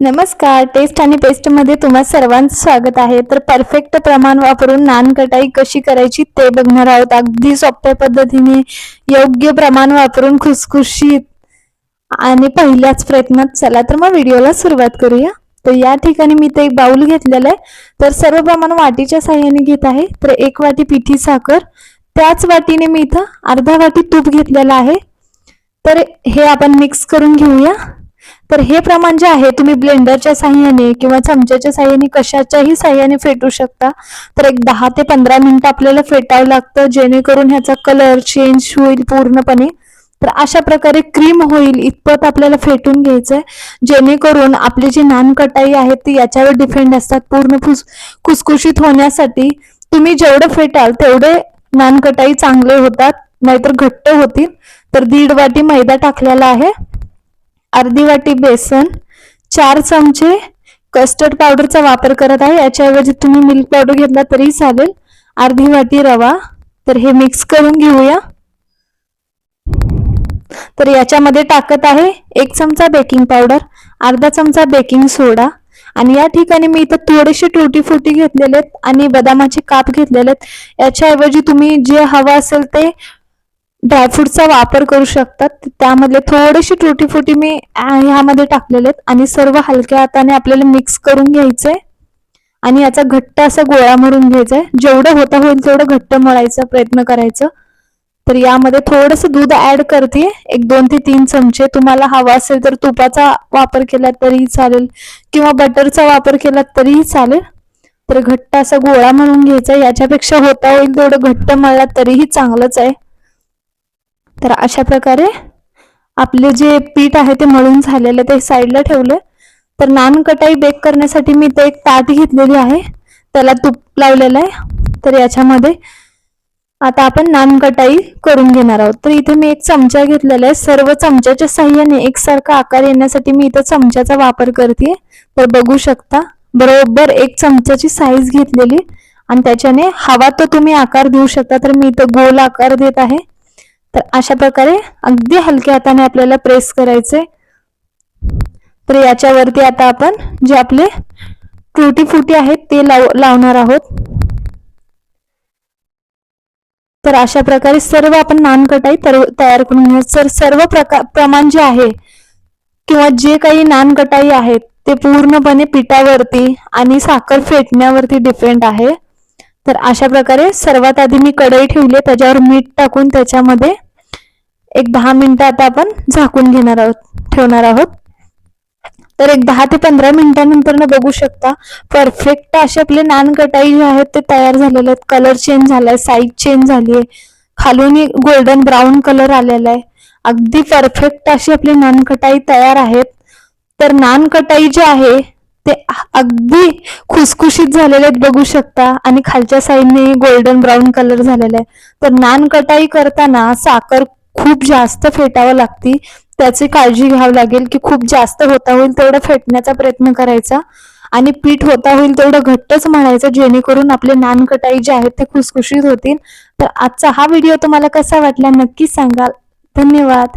नमस्कार टेस्ट आणि पेस्टमध्ये तुम्हा सर्वांचं स्वागत आहे. तर परफेक्ट प्रमाण वापरून नान कटाई कशी करायची ते बघणार आहोत. अगदी सोप्या पद्धतीने योग्य प्रमाण वापरून खुसखुशीत आणि पहिल्याच प्रयत्नात चला तर मग व्हिडिओला सुरुवात करूया. तर या ठिकाणी मी ते एक बाऊल घेतलेलं आहे. तर सर्व प्रमाण वाटीच्या साह्याने घेत आहे. तर एक वाटी पिठी साखर त्याच वाटीने मी इथं अर्धा वाटी तूप घेतलेला आहे. तर हे आपण मिक्स करून घेऊया. तर हे प्रमाण जे आहे तुम्ही ब्लेंडरच्या साह्याने किंवा चमच्याच्या साह्याने कशाच्याही साह्याने फेटू शकता. तर एक दहा ते पंधरा मिनिटं आपल्याला फेटावं लागतं जेणेकरून ह्याचा कलर चेंज होईल पूर्णपणे. तर अशा प्रकारे क्रीम होईल इतपत आपल्याला फेटून घ्यायचं आहे जेणेकरून आपली जी नान कटाई आहे ती याच्यावर डिपेंड असतात पूर्ण फुस खुसखुशीत होण्यासाठी. तुम्ही जेवढं फेटाल तेवढे नान कटाई चांगले होतात नाहीतर घट्ट होतील. तर दीड वाटी मैदा टाकलेला आहे. अर्धी वाटी बेसन चार चमचे कस्टर्ड पावडरचा वापर करत आहे. याच्याऐवजी तुम्ही मिल्क पावडर घेतला तरी चालेल. अर्धी वाटी रवा. तर हे मिक्स करून घेऊया. तर याच्यामध्ये टाकत आहे एक चमचा बेकिंग पावडर अर्धा चमचा बेकिंग सोडा आणि या ठिकाणी मी इथं थोडेसे टुटी फुटी घेतलेले आहेत आणि बदामाचे काप घेतलेले आहेत. याच्याऐवजी तुम्ही जे हवं असेल ते ड्रायफ्रूटचा वापर करू शकतात. त्यामधले थोडेसे टुटी फुटी मी ह्यामध्ये टाकलेले आहेत. आणि सर्व हलक्या हाताने आपल्याला मिक्स करून घ्यायचंय आणि याचा घट्ट असा गोळा मरून घ्यायचा आहे. जेवढं होता होईल तेवढं घट्ट मळायचा प्रयत्न करायचं. तर यामध्ये थोडंसं दूध ऍड करते एक दोन ते तीन चमचे. तुम्हाला हवा असेल तर तुपाचा वापर केला तरीही चालेल. किंवा बटरचा वापर केला तरीही चालेल. तर घट्ट असा गोळा म्हणून घ्यायचा याच्यापेक्षा होता होईल तेवढं घट्ट मळला तरीही चांगलंच आहे. तर अशा प्रकारे आपले जे पीठ आहे ते मळून झालेलं ते साईडला ठेवले. तर नान कटाई बेक करण्यासाठी मी इथे एक ताट घेतलेली आहे. त्याला तूप लावलेलं आहे. तर याच्यामध्ये आता आपण नान कटाई करून घेणार आहोत. तर इथे मी एक चमचा घेतलेला आहे. सर्व चमच्याच्या साह्याने एकसारखा आकार येण्यासाठी मी इथं चमच्याचा वापर करते तर बघू शकता बरोबर एक चमच्याची साईज घेतलेली. आणि त्याच्याने हवा तो तुम्ही आकार देऊ शकता. तर मी इथं गोल आकार देत आहे. तर अशा प्रकारे अगदी हलक्या हाताने आपल्याला प्रेस करायचे तर याच्यावरती आता आपण जे आपले टुटी फुटी आहेत ते लाव लावणार आहोत. तर अशा प्रकारे सर्व आपण नानकटाई तयार करून घ्या तर सर्व प्रकार प्रमाण जे आहे किंवा जे काही नानकटाई आहेत ते पूर्णपणे पिठावरती आणि साखर फेटण्यावरती डिपेंड आहे. तर अशा प्रकारे सर्वात आधी मी कढई ठेवली त्याच्यावर मीठ टाकून त्याच्यामध्ये एक दहा मिनिटं आता आपण झाकून घेणार आहोत ठेवणार आहोत. तर एक दहा ते पंधरा मिनिटानंतर ना बघू शकता परफेक्ट असे आपले नान कटाई जे आहेत ते तयार झालेले आहेत. कलर चेंज झालाय साईज चेंज झाली आहे खालून गोल्डन ब्राऊन कलर आलेला आहे. अगदी परफेक्ट अशी आपली नान कटाई तयार आहेत. तर नान कटाई जे आहे ते अगदी खुसखुशीत झालेले आहेत बघू शकता. आणि खालच्या साईडने गोल्डन ब्राऊन कलर झालेला आहे. तर नान कटाई करताना साखर खूप जास्त फेटावं लागती. त्याची काळजी घ्यावी लागेल की खूप जास्त होता होईल तेवढं फेटण्याचा प्रयत्न करायचा. आणि पीठ होता होईल तेवढं घट्टच म्हणायचं जेणेकरून आपले नान कटाई जे आहेत ते खुसखुशीत होतील. तर आजचा हा व्हिडिओ तुम्हाला कसा वाटला नक्की सांगाल. धन्यवाद.